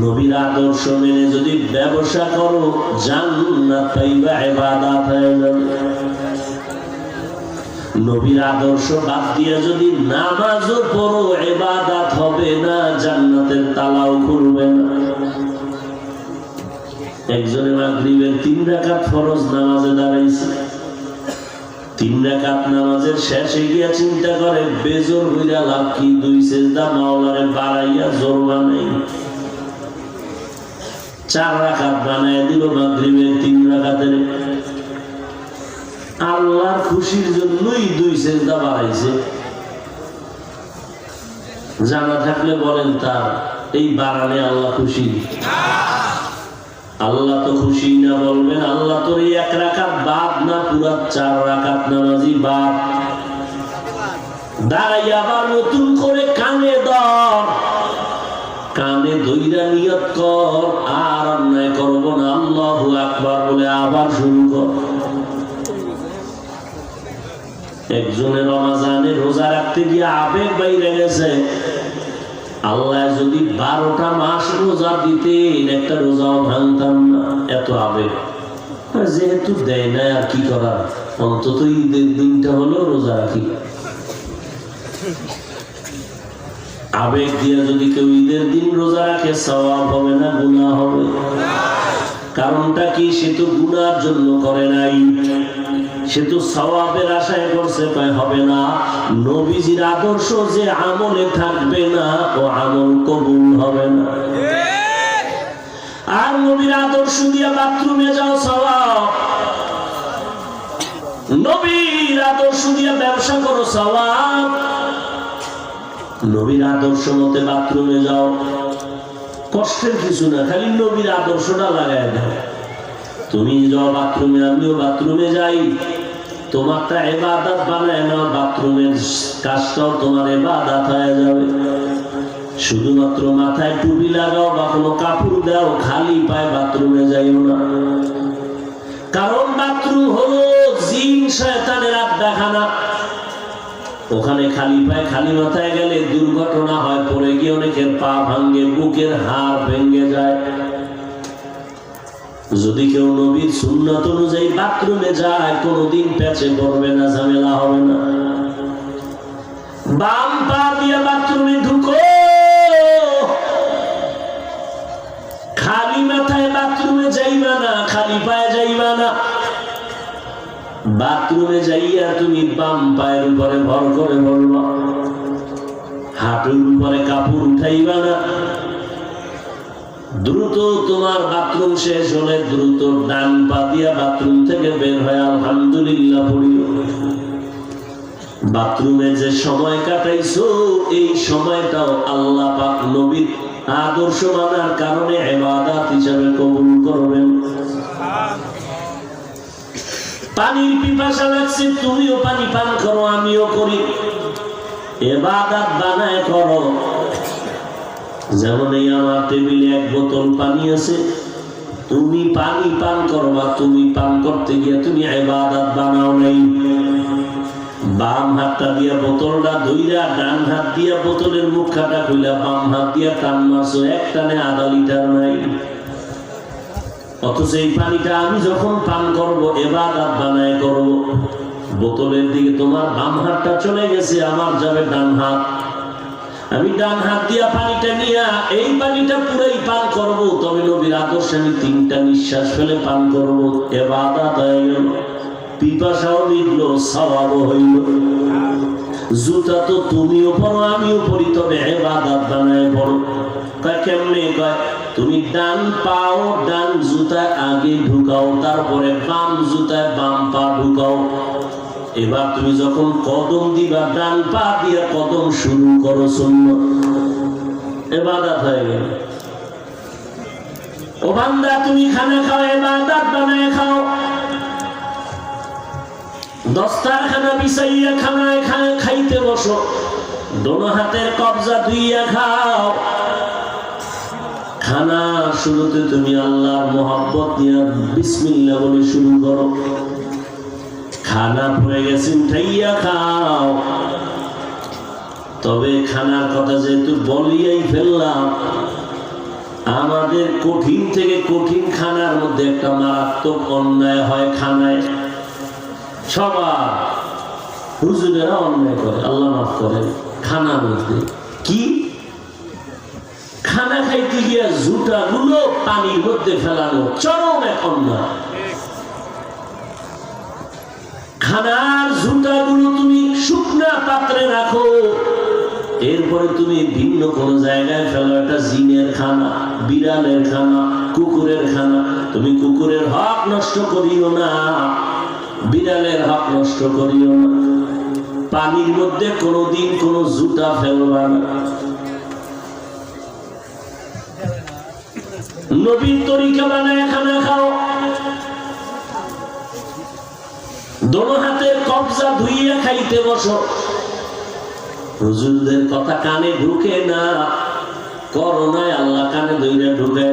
নবীর আদর্শ মেনে যদি ব্যবসা করো নবীর আদর্শ বাদ দিয়ে যদি নামাজও পড়ো, ইবাদত হবে না জান্নাতের একজনে মাগরিবের তিন রাকাত ফরজ নামাজে দাঁড়াইছে। তিন রাকাত নামাজের শেষে গিয়া চিন্তা করে, বেজোর হইয়া লাভ কি? দুই সেজদা মাওলারে বাড়াইয়া জোর বানাই চার রাকাত বানায় দিল মাগরিবের তিন রাকাতের। আল্লাহর খুশির জন্যই দুই সেজদা বাড়াইছে। জানা থাকলে বলেন তার, এই বাড়ানে আল্লাহ খুশি। আল্লাহ তো খুশি না বলবেন, আল্লাহ তোর এই এক রাকাত বাদ না, পুরা চার রাকাত নামাজি বাদ। দাঁড়াই আবার নতুন করে কানে দর কানে দইরা নিয়ত কর, আর অন্যায় করব না, আল্লাহ আকবার বলে আবার শুরু কর। একজনের রমাজানে রোজা রাখতে গিয়ে আবেগ বাইরে গেছে আল্লাহ যদি বারোটা মাস রোজা দিতেন, একটা রোজাও ভাঙতাম না, এত আবেগ। যেহেতু দেয় না, আর কি করার? অন্তত ঈদের দিনটা হলো রোজা রাখি। আবেগ দিয়ে যদি কেউ ঈদের দিন রোজা রাখে, সওয়াব হবে না, গুনাহ হবে। কারণটা কি? সে তো গুনার জন্য করে নাই। সে তো সওয়াবের আশায় করছে কয় হবে না। নবীজির আদর্শ যে আমলে থাকবে না, ও আমল কবুল হবে না। আর নবীর আদর্শ দিয়ে বাথরুমে যাও সওয়াব। নবীর আদর্শ দিয়ে ব্যবসা করো সওয়াব। নবীর আদর্শ মতে বাথরুমে যাও। কষ্টের কিছু না, খালি নবীর আদর্শটা লাগায় দাও। তুমি যাও বাথরুমে, আমিও বাথরুমে যাই। তোমারটা এবাদাত বানায় নাও, বাথরুমের কাজটাও তোমার এবাদাত হয়ে যাবে। শুধুমাত্র মাথায় টুপি লাগাও বা কোনো কাপড় দাও, খালি পায়ে বাথরুমে যাইও না। কারণ বাথরুম হলো জিন শয়তানের আড্ডাখানা। ওখানে খালি পায়ে খালি মাথায় গেলে দুর্ঘটনা হয়, পড়ে গিয়ে অনেকের পা ভাঙ্গে বুকের হাড় ভেঙে যায়। যদি কেউ নবীর সুন্নত অনুযায়ী বাথরুমে যায়, কোনোদিন প্যাচে পড়বে না, ঝামেলা হবে না। বাম পা দিয়ে বাথরুমে ঢুকো। খালি মাথায় বাথরুমে যাইবা না, খালি পায়ে যাইবা না। বাথরুমে যাইয়া তুমি বাম পায়ের উপরে ভর করে বলবা। হাঁটুর উপরে কাপড় উঠাইবা না। দ্রুত তোমার বাথরুম শেষ হলে দ্রুত ডান পা দিয়া বাথরুম থেকে বের হয়ে আলহামদুলিল্লাহ পড়িও বাথরুমে যে সময় কাটাইছো, এই সময়টাও আল্লাহ পাক নবীর আদর্শ মানার কারণে এবাদাত হিসাবে কবুল করবেন। পানির পিপাসা লাগছে, তুমিও পানি পান করো, আমিও করি। এবাদাত বানায় করো যেমন এই আমার টেবিলে এক বোতল পানি আছে, তুমি পানি পান করবা, তুমি পান করতে গিয়ে তুমি এবাদাত বানাও নাই। বাম হাতটা দিয়া বোতলটা ধুইরা, ডান হাত দিয়া বোতলের মুখাটা খুইলা, বাম হাত দিয়া টান মারছো, এক টানে আধা লিটার নাই। অথচ এই পানিটা আমি যখন পান করব এবার বানায় করব, বোতলের দিকে তোমার বাম হাতটা চলে গেছে, আমার যাবে ডান হাত। আমি ডান হাত দিয়া পানিটা নিয়া এই পানিটা পুরাই পান করব, তবে নবীর আদর্শে আমি তিনটা নিঃশ্বাস ফেলে পান করব। এবার হয়ে গেল পিপাসাও মিটল সবাবও হইল। জুতা তো তুমিও পড়ো আমিও পড়ি তবে এবাদাত বানায় পড়ো। কয়, কেমনে? কয়, তুমি ডান পাও, ডান জুতায় আগে ঢুকাও, তারপরে বাম জুতায় বাম পা ঢুকাও। এবার তুমি যখন কদম দিবা, ডান পা দিয়ে কদম শুরু করো শূন্য এবাদাত হয়ে গেল। ও বান্দা, তুমি খানা খাও, এবাদাত বানায় খাও। দস্তারখানা বিছাইয়া খানায় খাইতে বসো। হাতের কবজা ধুইয়া খাও। খানা শুরুতে তুমি আল্লাহর মোহাব্বত নিয়ে বিসমিল্লা বলে শুরু করো। খানা পড়ে গেছে, উঠাইয়া খাও। তবে খানার কথা যেহেতু বলিয়াই ফেললাম, আমাদের কঠিন থেকে কঠিন খানার মধ্যে একটা মারাত্মক অন্যায় হয় খানায়। সবার হুজুরেরা অন্যায় করে, আল্লাহ মাফ করে খানার মধ্যে কি? খানা খাইতে গিয়া জুটা গুলো পানির মধ্যে ফেলানো চরম এক অন্যায়। জুতা গুলো তুমি শুকনা পাত্রে রাখো। এরপরে তুমি ভিন্ন কোন জায়গায় ফেলো, একটা জিনের খানা, বিড়ালের খানা, কুকুরের খানা। তুমি কুকুরের হক নষ্ট করিও না, বিড়ালের হক নষ্ট করিও না। পানির মধ্যে কোনোদিন কোনো জুতা ফেলবা না। নবীন তরিকা বানায় খানা খাও। দোনো হাতের কবজা ধুইয়া খাইতে বসো। হুজুরদের কথা কানে ঢুকে না, করোনায় আল্লাহ কানে ধুইয়া ঢুকে